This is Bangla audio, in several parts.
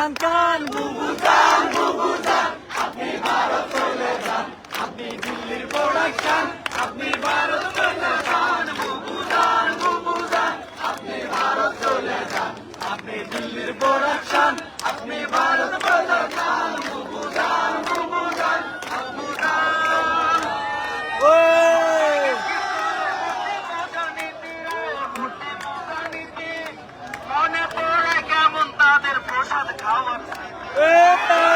কান কান, বুবু যান বুবু যান আপনি ভারত চলে যান, আপনি দিল্লির প্রোডাকশন, আপনি ভারত চলে যান, বুবু যান বুবু যান আপনি ভারত চলে যান, আপনি দিল্লির প্রোডাকশন, আপনি Eita!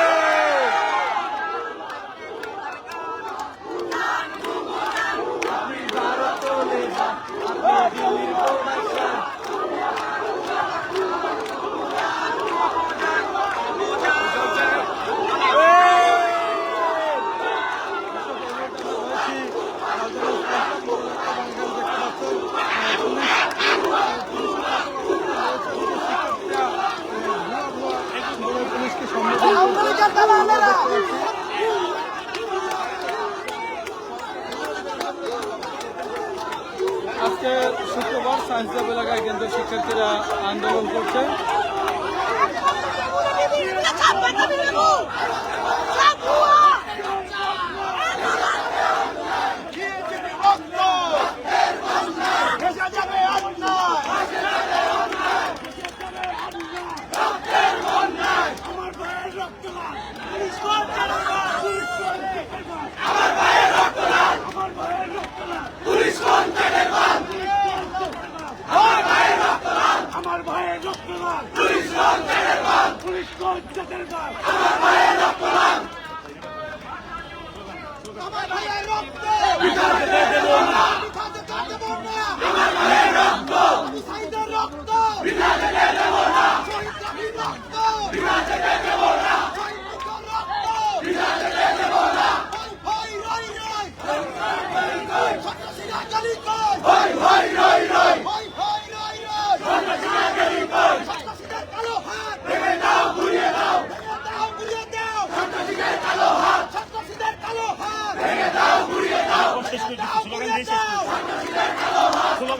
আজকে শুক্রবার সায়েন্স ল্যাব এলাকায় কেন্দ্রের শিক্ষার্থীরা আন্দোলন করছে। আমার ভাইয়ের রক্ত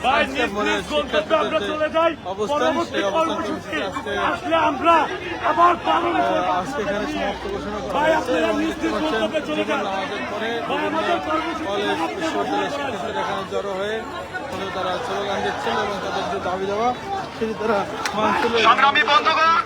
ভাই নিজ নিজ গন্তব্যে আমরা চলে যাই জড়ো হয়ে তারা স্লোগান দিচ্ছেন এবং তাদের দাবি দেওয়া সেটি তারা সংগ্রামী বন্ধুগণ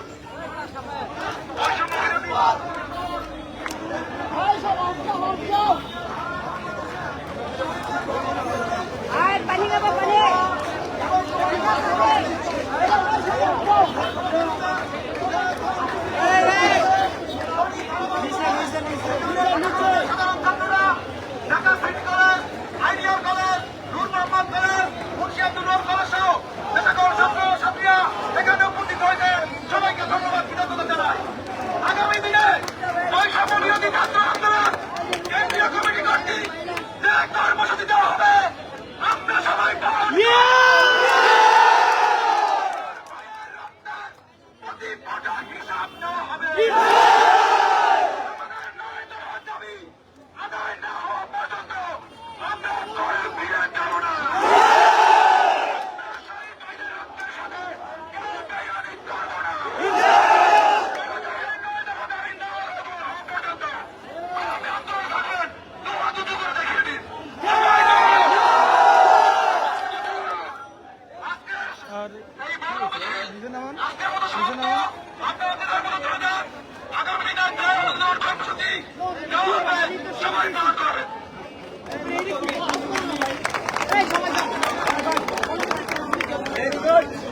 সবাই না করে Very good.